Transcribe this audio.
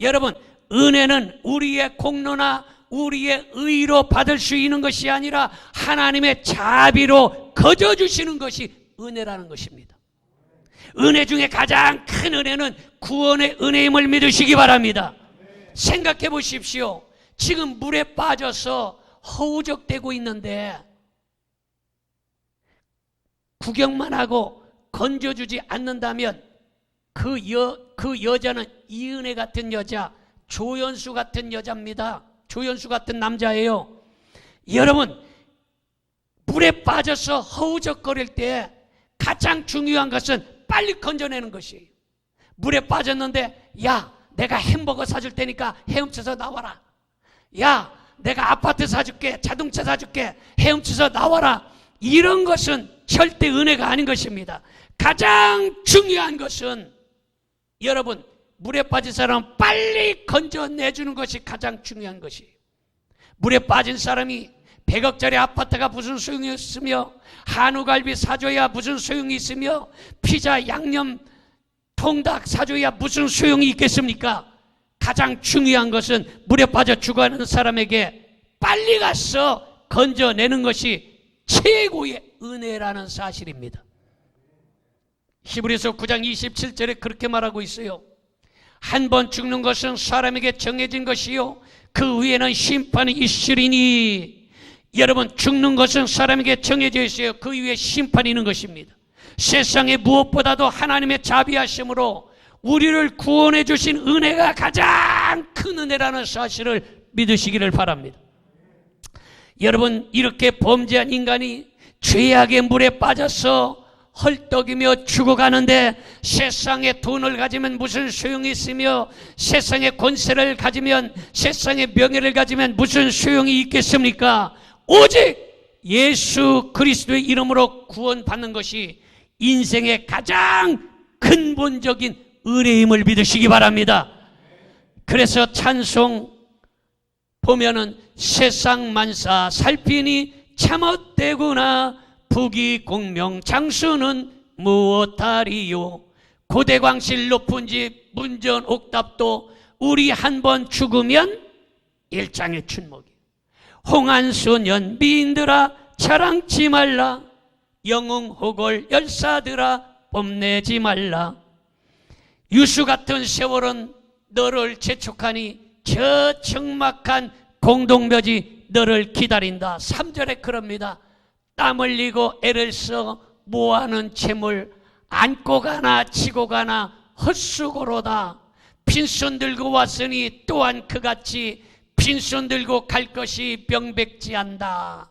여러분, 은혜는 우리의 공로나 우리의 의로 받을 수 있는 것이 아니라 하나님의 자비로 거저 주시는 것이 은혜라는 것입니다. 은혜 중에 가장 큰 은혜는 구원의 은혜임을 믿으시기 바랍니다. 생각해 보십시오. 지금 물에 빠져서 허우적대고 있는데 구경만 하고 건져주지 않는다면 그 여, 그 여자는 이은혜 같은 여자, 조연수 같은 여자입니다. 조연수 같은 남자예요. 여러분, 물에 빠져서 허우적거릴 때 가장 중요한 것은 빨리 건져내는 것이에요. 물에 빠졌는데, 야, 내가 햄버거 사줄 테니까 헤엄쳐서 나와라. 야, 내가 아파트 사줄게, 자동차 사줄게, 헤엄쳐서 나와라. 이런 것은 절대 은혜가 아닌 것입니다. 가장 중요한 것은 여러분, 물에 빠진 사람 빨리 건져내주는 것이 가장 중요한 것이에요. 물에 빠진 사람이 100억짜리 아파트가 무슨 소용이 있으며 한우갈비 사줘야 무슨 소용이 있으며 피자 양념 통닭 사줘야 무슨 소용이 있겠습니까? 가장 중요한 것은 물에 빠져 죽어가는 사람에게 빨리 가서 건져내는 것이 최고의 은혜라는 사실입니다. 히브리서 9장 27절에 그렇게 말하고 있어요. 한 번 죽는 것은 사람에게 정해진 것이요. 그 위에는 심판이 있으리니. 여러분, 죽는 것은 사람에게 정해져 있어요. 그 위에 심판이 있는 것입니다. 세상에 무엇보다도 하나님의 자비하심으로 우리를 구원해 주신 은혜가 가장 큰 은혜라는 사실을 믿으시기를 바랍니다. 여러분, 이렇게 범죄한 인간이 죄악의 물에 빠져서 헐떡이며 죽어가는데 세상에 돈을 가지면 무슨 소용이 있으며 세상에 권세를 가지면 세상에 명예를 가지면 무슨 소용이 있겠습니까? 오직 예수 그리스도의 이름으로 구원받는 것이 인생의 가장 근본적인 은혜임을 믿으시기 바랍니다. 그래서 찬송 보면은 세상 만사 살피니 참헛되구나 부귀 공명 장수는 무엇하리요? 고대광실 높은 집 문전 옥답도 우리 한 번 죽으면 일장의 춘목이. 홍한소년 미인들아 자랑치 말라. 영웅호골 열사들아 뽐내지 말라. 유수 같은 세월은 너를 재촉하니 저 적막한 공동묘지 너를 기다린다. 3절에 그럽니다 땀 흘리고 애를 써 모아는 채물 안고 가나 치고 가나 헛수고로다. 빈손 들고 왔으니 또한 그같이 빈손 들고 갈 것이 명백지한다